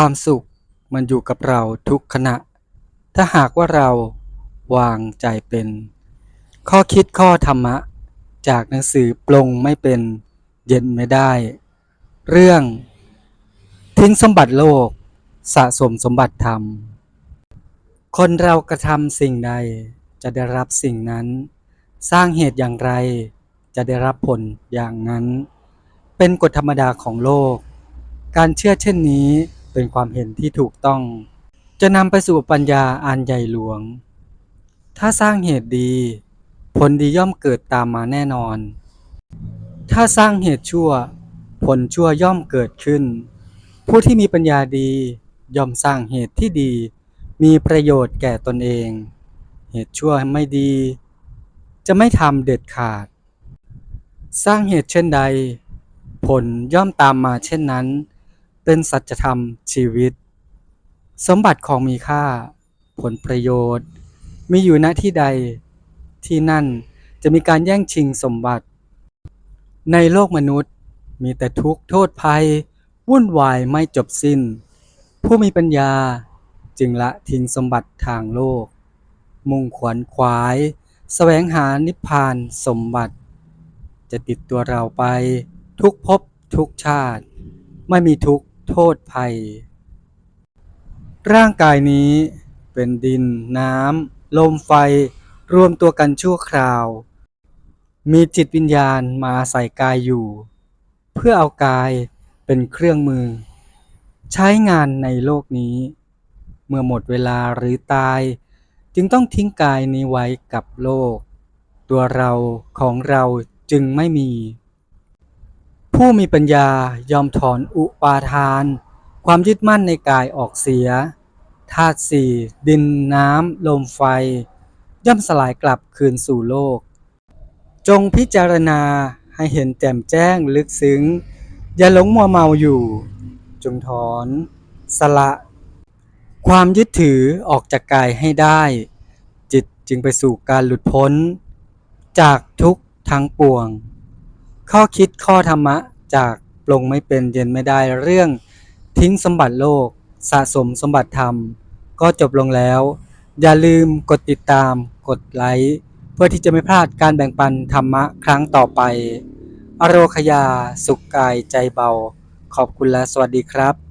ความสุขมันอยู่กับเราทุกขณะ ถ้าหากว่าเราวางใจเป็น ข้อคิดข้อธรรมะ จากหนังสือปลงไม่เป็นเย็นไม่ได้ เรื่อง ทิ้งสมบัติโลก สะสมสมบัติธรรม คนเรากระทำสิ่งใดจะได้รับสิ่งนั้น สร้างเหตุอย่างไรจะได้รับผลอย่างนั้น เป็นกฎธรรมดาของโลก การเชื่อเช่นนี้ เป็นความเห็นที่ถูกต้อง จะนำไปสู่ปัญญาอันใหญ่หลวง ถ้าสร้างเหตุดี ผลดีย่อมเกิดตามมาแน่นอน ถ้าสร้างเหตุชั่ว ผลชั่วย่อมเกิดขึ้น ผู้ที่มีปัญญาดีย่อมสร้างเหตุที่ดี มีประโยชน์แก่ตนเอง เหตุชั่วไม่ดี จะไม่ทำเด็ดขาด สร้างเหตุเช่นใด ผลย่อมตามมาเช่นนั้น เป็นสัจธรรมชีวิต สมบัติของมีค่า ผลประโยชน์ มีอยู่ณที่ใดที่นั่นจะมีการแย่งชิงสมบัติ ในโลกมนุษย์มีแต่ทุกข์โทษภัย วุ่นวายไม่จบสิ้น ผู้มีปัญญาจึงละทิ้งสมบัติทางโลก มุ่งขวนขวายแสวงหานิพพานสมบัติ จะติดตัวเราไป ทุกภพทุกชาติ ไม่มีทุกข์ โทษภัย ร่างกายนี้เป็นดิน น้ำ ลมไฟ รวมตัวกันชั่วคราว มีจิตวิญญาณมาอาศัยกายอยู่ เพื่อเอากายเป็นเครื่องมือ ใช้งานในโลกนี้ เมื่อหมดเวลาหรือตาย จึงต้องทิ้งกายนี้ไว้กับโลก ตัวเราของเราจึงไม่มี ผู้มีปัญญายอมถอนอุปาทาน ความยึดมั่นในกายออกเสียธาตุสี่ดินน้ำ ลมไฟ ย่อมสลายกลับคืนสู่โลก จงพิจารณาให้เห็นแจ่มแจ้งลึกซึ้ง อย่าหลงมัวเมาอยู่ จงถอน สละ ความยึดถือออกจากกายให้ได้ จิตจึงไปสู่การหลุดพ้น จากทุกทั้งปวง ข้อคิดข้อธรรมะ จากปลงไม่เป็นเย็นไม่ได้เรื่องทิ้งสมบัติโลก สะสมสมบัติธรรม ก็จบลงแล้ว อย่าลืมกดติดตาม กดไลค์เพื่อที่จะไม่พลาดการแบ่งปันธรรมะครั้งต่อไป อโรคยา สุขกายใจเบา ขอบคุณและสวัสดีครับ